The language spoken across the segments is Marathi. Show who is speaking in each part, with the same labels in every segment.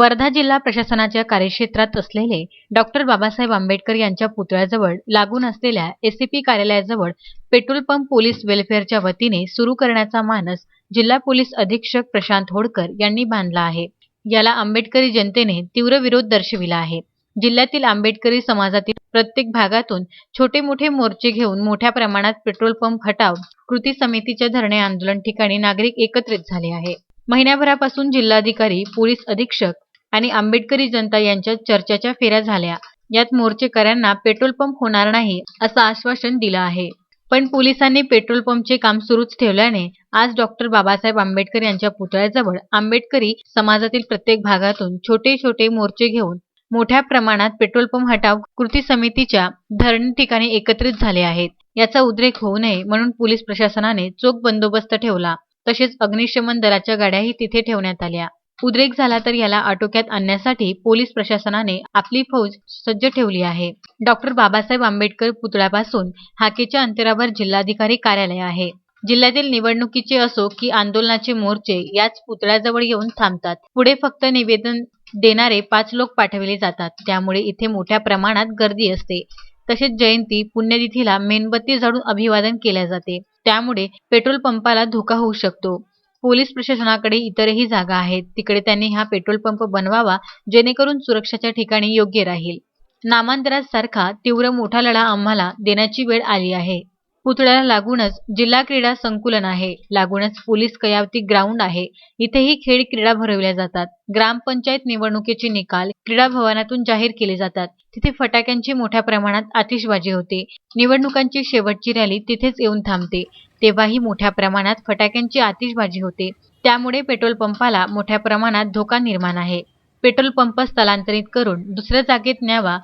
Speaker 1: वर्धा जिल्हा प्रशासनाच्या कार्यक्षेत्रात असलेले डॉक्टर बाबासाहेब आंबेडकर यांच्या पुतळ्याजवळ लागून असलेल्या एसीपी कार्यालयाजवळ पेट्रोल पंप पोलीस वेलफेअरच्या वतीने सुरू करण्याचा मानस जिल्हा पोलीस अधीक्षक प्रशांत होडकर यांनी बांधला आहे. याला आंबेडकरी जनतेने तीव्र विरोध दर्शविला आहे. जिल्ह्यातील आंबेडकरी समाजातील प्रत्येक भागातून छोटे मोठे मोर्चे घेऊन मोठ्या प्रमाणात पेट्रोल पंप हटाव कृती समितीच्या धरणे आंदोलन ठिकाणी नागरिक एकत्रित झाले आहे. महिन्याभरापासून जिल्हाधिकारी पोलीस अधीक्षक आणि आंबेडकरी जनता यांच्यात चर्चेच्या फेऱ्या झाल्या. यात मोर्चेकऱ्यांना पेट्रोल पंप होणार नाही असं आश्वासन दिलं आहे. पण पोलिसांनी पेट्रोल पंपचे काम सुरूच ठेवल्याने आज डॉक्टर बाबासाहेब आंबेडकर यांच्या पुतळ्याजवळ आंबेडकरी समाजातील प्रत्येक भागातून छोटे छोटे मोर्चे घेऊन मोठ्या प्रमाणात पेट्रोल पंप हटाव कृती समितीच्या धरण ठिकाणी एकत्रित झाले आहेत. याचा उद्रेक होऊ नये म्हणून पोलीस प्रशासनाने चोख बंदोबस्त ठेवला. तसेच अग्निशमन दलाच्या गाड्याही तिथे ठेवण्यात आल्या. उद्रेक झाला तर याला आटोक्यात आणण्यासाठी पोलीस प्रशासनाने आपली फौज सज्ज ठेवली आहे. डॉक्टर बाबासाहेब आंबेडकर पुतळ्यापासून हाकेच्या अंतरावर जिल्हाधिकारी कार्यालय आहे. जिल्ह्यातील निवडणुकीचे असो की आंदोलनाचे मोर्चे याच पुतळ्याजवळ येऊन थांबतात. पुढे फक्त निवेदन देणारे पाच लोक पाठवले जातात. त्यामुळे इथे मोठ्या प्रमाणात गर्दी असते. तसेच जयंती पुण्यतिथीला मेणबत्ती झाडून अभिवादन केले जाते. त्यामुळे पेट्रोल पंपाला धोका होऊ शकतो. पोलीस प्रशासनाकडे इतरही जागा आहेत. तिकडे त्यांनी हा पेट्रोल पंप बनवावा जेणेकरून सुरक्षाच्या ठिकाणी योग्य राहील. नामांतरासारखा तीव्र मोठा लढा आम्हाला देण्याची वेळ आली आहे. पुतळ्याला लागूनच जिल्हा क्रीडा संकुलन आहे. लागूनच पोलीस कयावती ग्राउंड आहे. इथेही खेळ क्रीडा भरवल्या जातात. ग्रामपंचायत निवडणुकीचे निकाल क्रीडा भवनातून जाहीर केले जातात. तिथे फटाक्यांची मोठ्या प्रमाणात आतिषबाजी होते. निवडणुकांची शेवटची रॅली तिथेच येऊन थांबते. तेव्हाही मोठ्या प्रमाणात फटाक्यांची आतिषबाजी होते. त्यामुळे पेट्रोल पंपाला मोठ्या प्रमाणात धोका निर्माण आहे. पेट्रोल पंप स्थलांतरित करून दुसऱ्या जागेत न्यावा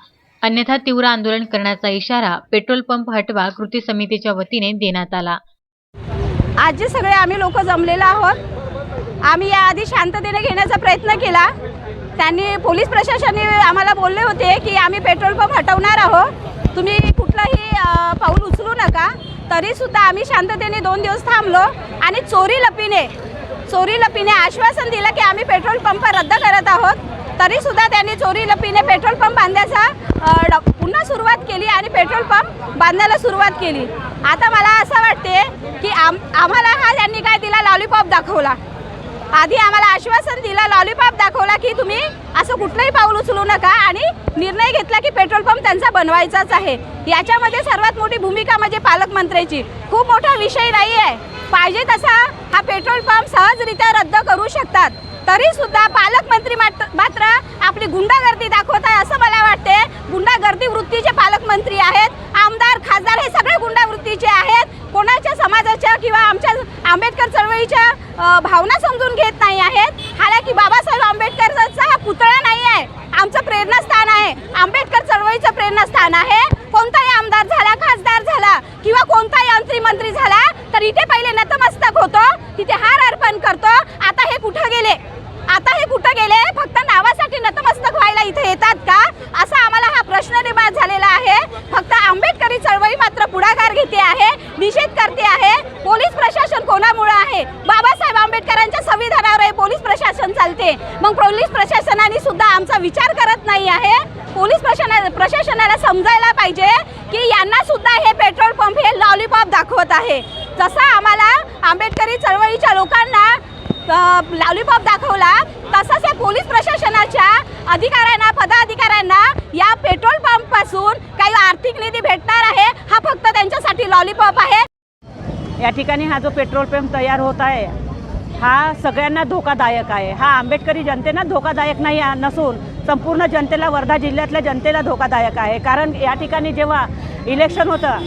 Speaker 1: अन्यथा तीव्र आंदोलन करण्याचा इशारा पेट्रोल पंप हटवा कृती समितीच्या वतीने देण्यात आला.
Speaker 2: आज जे सगळे आम्ही लोक जमलेलो आहोत आम्ही याआधी शांततेने घेण्याचा प्रयत्न केला. त्यांनी पोलीस प्रशासनाने आम्हाला बोलले होते की आम्ही पेट्रोल पंप हटवणार आहोत. तुम्ही कुठलंही पाऊल उचलू नका. तरीसुद्धा आम्ही शांततेने दोन दिवस थांबलो आणि चोरी लपीने चोरी लपीने आश्वासन दिलं की आम्ही पेट्रोल पंप रद्द करत आहोत. तरीसुद्धा त्यांनी चोरी लपीने पेट्रोल पंप बांधायचा ड- पुन्हा सुरुवात केली आणि पेट्रोल पंप बांधायला सुरुवात केली. आता मला असं वाटते की आम आम्हाला हा त्यांनी काय दिला? लॉलीपॉप दाखवला. आधी आम्हाला आश्वासन दिलं लॉलीपॉप दाखवला की तुम्ही असं कुठलंही पाऊल उचलू नका आणि निर्णय घेतला की पेट्रोल पंप त्यांचा बनवायचाच आहे. याच्यामध्ये सर्वात मोठी यात्रेची. खूप मोठा विषय नाही आहे पाहिजे तसा हा पेट्रोल पंप सहजरित्या रद्द करू शकतात. तरी सुद्धा पालकमंत्री मात्र मात्र आपली गुंडागर्दी दाखवत आहे असं मला वाटते गुंडागर्दी वृत्तीचे पालकमंत्री आहेत. आमदार खासदार हे सगळे गुंडावृत्तीचे आहेत. कोणाच्या समाजाच्या किंवा आमच्या आंबेडकर चळवळीच्या भावना समजून घेत नाही आहेत. हालाकी बाबासाहेब आंबेडकरचा हा पुतळा नाही आहे आमचं प्रेरणास्थान आहे. आंबेडकर चळवळीचं प्रेरणास्थान आहे. कोणताही आमदार झाला खासदार झाला किंवा मुख्यमंत्री झाला तर इथे पहिले नतमस्तक होतो. तिथे हार अर्पण करतो. आता हे कुठं गेले? आता हे कुठं गेले? फक्त नावासाठी नतमस्तक व्हायला इथे येतात का? असा आम्हाला हा प्रश्न निर्माण झालेला आहे. फक्त आंबेडकरी चळवळी मात्र पुढाकार घेते आहे निषेध करते आहे. पोलीस प्रशासन कोणामुळे आहे? बाबासाहेब आंबेडकरांच्या संविधानावर हे पोलीस प्रशासन चालते. मग पोलीस प्रशासनाने सुद्धा आमचा विचार करत नाही आहे? पोलीस प्रशासना प्रशासनाला समजायला पाहिजे की यांना सुद्धा हे पेट्रोल पंप हे लॉलीपॉप दाखवत आहे. जसं आम्हाला आंबेडकरी चळवळीच्या लोकांना लॉलीपॉप दाखवला तसंच या पोलीस प्रशासनाच्या अधिकाऱ्यांना पदाधिकाऱ्यांना या पेट्रोल पंपपासून काही आर्थिक निधी भेटणार आहे हा फक्त त्यांच्यासाठी लॉलीपॉप आहे.
Speaker 3: या ठिकाणी हा जो पेट्रोल पंप तयार होत आहे हा सगळ्यांना धोकादायक आहे. हा आंबेडकरी जनतेला धोकादायक नाही नसून संपूर्ण जनतेला वर्धा जिल्ह्यातल्या जनतेला धोकादायक आहे. कारण या ठिकाणी जेव्हा इलेक्शन होतं.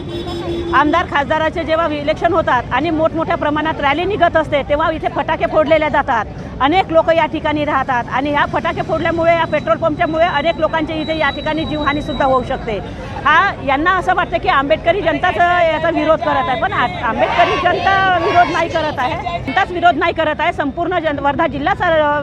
Speaker 3: आमदार खासदाराचे जेव्हा इलेक्शन होतात आणि मोठमोठ्या प्रमाणात रॅली निघत असते तेव्हा इथे फटाके फोडलेले जातात. अनेक लोक या ठिकाणी राहतात आणि ह्या फटाके फोडल्यामुळे या पेट्रोल पंपच्यामुळे अनेक लोकांचे इथे या ठिकाणी जीवहानीसुद्धा होऊ शकते. हा यांना असं वाटतं की आंबेडकरी जनताच याचा विरोध करत आहे पण आंबेडकरी जनता विरोध नाही करत आहे. जनताच विरोध नाही करत आहे संपूर्ण जन वर्धा जिल्हाच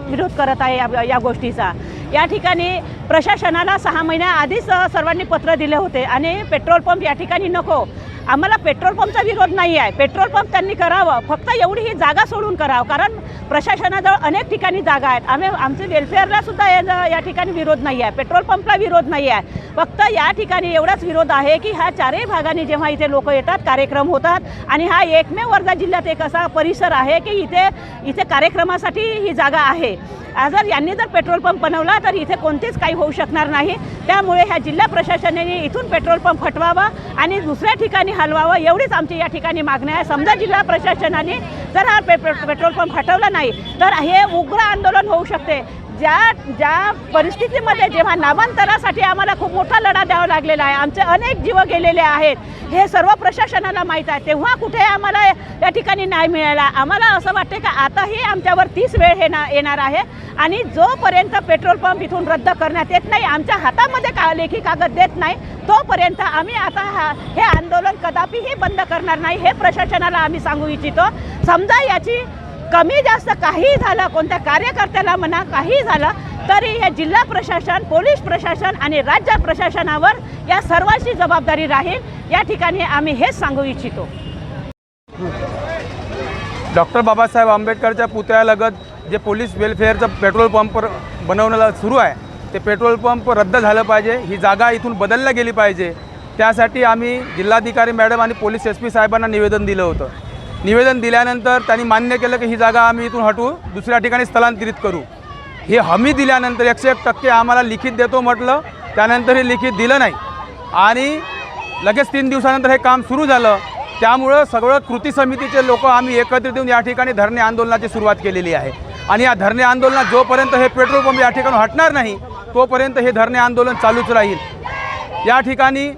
Speaker 3: विरोध करत आहे या या गोष्टीचा. या ठिकाणी प्रशासनाला सहा महिन्याआधीच सर्वांनी पत्र दिले होते आणि पेट्रोल पंप या ठिकाणी नको. आम्हाला पेट्रोल पंपचा विरोध नाही आहे. पेट्रोल पंप त्यांनी करावं. फक्त एवढी ही जागा सोडून करावं. कारण प्रशासनाजवळ अनेक ठिकाणी जागा आहेत. आम्ही आमचे वेलफेअरला सुद्धा या ठिकाणी विरोध नाही आहे. पेट्रोल पंपला विरोध नाही आहे. फक्त या ठिकाणी एवढाच विरोध आहे की ह्या चारही भागाने जेव्हा इथे लोक येतात कार्यक्रम होतात आणि हा एकमेव वर्धा जिल्ह्यात एक असा परिसर आहे की इथे इथे कार्यक्रमासाठी ही जागा आहे. जर यांनी जर पेट्रोल पंप बनवला तर इथे कोणतेच काही होऊ शकणार नाही. त्यामुळे ह्या जिल्हा प्रशासनाने इथून पेट्रोल पंप हटवावा आणि दुसऱ्या ठिकाणी हलवावं एवढीच आमची या ठिकाणी मागणी आहे. समजा जिल्हा प्रशासनाने जर हा पे- पेट्रोल पंप हटवला नाही तर हे उग्र आंदोलन होऊ शकते. ज्या ज्या परिस्थितीमध्ये जेव्हा नामांतरासाठी आम्हाला खूप मोठा लढा द्यावा लागलेला आहे आमचे अनेक जीव गेलेले आहेत हे सर्व प्रशासनाला माहीत आहे. तेव्हा कुठे आम्हाला या ठिकाणी न्याय मिळाला? आम्हाला असं वाटते का आताही आमच्यावर तीच वेळ हे ना येणार आहे आणि जोपर्यंत पेट्रोल पंप इथून रद्द करण्यात येत नाही आमच्या हातामध्ये का लेखी कागद देत नाही तोपर्यंत आम्ही आता हा हे आंदोलन कदापिही बंद करणार नाही हे प्रशासनाला आम्ही सांगू इच्छितो. समजा याची कमी जास्त काही झालं कोणत्या कार्यकर्त्याला म्हणा काही झालं तरी हे जिल्हा प्रशासन पोलीस प्रशासन आणि राज्य प्रशासनावर या सर्वांची जबाबदारी राहील. या ठिकाणी आम्ही हेच सांगू इच्छितो.
Speaker 4: डॉक्टर बाबासाहेब आंबेडकरच्या पुतळ्यालगत जे पोलीस वेलफेअरचं पेट्रोल पंप बनवण्याला सुरू आहे ते पेट्रोल पंप रद्द झालं पाहिजे. ही जागा इथून बदलल्या गेली पाहिजे. त्यासाठी आम्ही जिल्हाधिकारी मॅडम आणि पोलीस एस पी साहेबांना निवेदन दिलं होतं. निवेदन दिल्यानंतर त्यांनी मान्य केलं की ही जागा आम्ही इथून हटवू दुसऱ्या ठिकाणी स्थलांतरित करू. हे हमी दिल्यानंतर एकशे एक टक्के आम्हाला लिखित देतो म्हटलं त्यानंतर हे लिखित दिलं नाही. आणि लगेच तीन दिवसानंतर हे काम सुरू झालं. त्यामुळं सगळं कृती समितीचे लोक आम्ही एकत्रित येऊन या ठिकाणी धरणे आंदोलनाची सुरुवात केलेली आहे. आणि या धरणे आंदोलनात जोपर्यंत हे पेट्रोल पंप या ठिकाणी हटणार नाही तोपर्यंत हे धरणे आंदोलन चालूच राहील. या ठिकाणी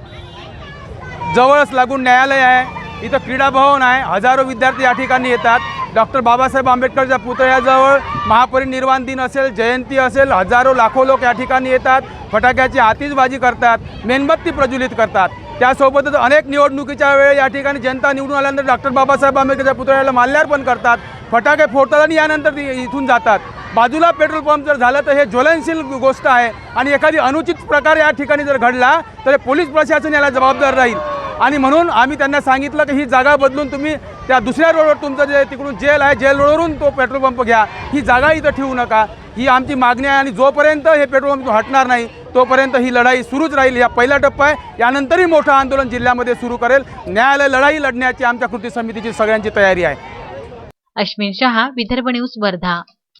Speaker 4: जवळच लागून न्यायालय आहे. इथं क्रीडा भवन आहे. हजारो विद्यार्थी या ठिकाणी येतात. डॉक्टर बाबासाहेब आंबेडकरच्या पुतळ्याजवळ महापरिनिर्वाण दिन असेल जयंती असेल हजारो लाखो लोक या ठिकाणी येतात. फटाक्याची आतिषबाजी करतात मेणबत्ती प्रज्वलित करतात. त्यासोबतच अनेक निवडणुकीच्या वेळी या ठिकाणी जनता निवडून आल्यानंतर डॉक्टर बाबासाहेब आंबेडकरच्या पुतळ्याला माल्यार्पण करतात. फटाके फोडतात आणि यानंतर ते इथून जातात. बाजूला पेट्रोल पंप जर झालं तर हे ज्वलनशील गोष्ट आहे आणि एखादी अनुचित प्रकार या ठिकाणी जर घडला तर पोलीस प्रशासन याला जबाबदार राहील. आणि म्हणून आम्ही त्यांना सांगितलं की ही जागा बदलून तुम्ही त्या दुसऱ्या रोडवर तुमचं जे तिकडून जेल आहे जेल रोडवरून तो पेट्रोल पंप घ्या. ही जागा इथं ठेवू नका. ही आमची मागणी आहे आणि जोपर्यंत हे पेट्रोल पंप हटणार नाही तोपर्यंत ही लढाई सुरूच राहील. या पहिला टप्पा आहे. यानंतरही मोठं आंदोलन जिल्ह्यामध्ये सुरू करेल. न्यायालय लढाई लढण्याची आमच्या कृती समितीची सगळ्यांची तयारी आहे.
Speaker 1: अश्विन शहा विदर्भ न्यूज वर्धा.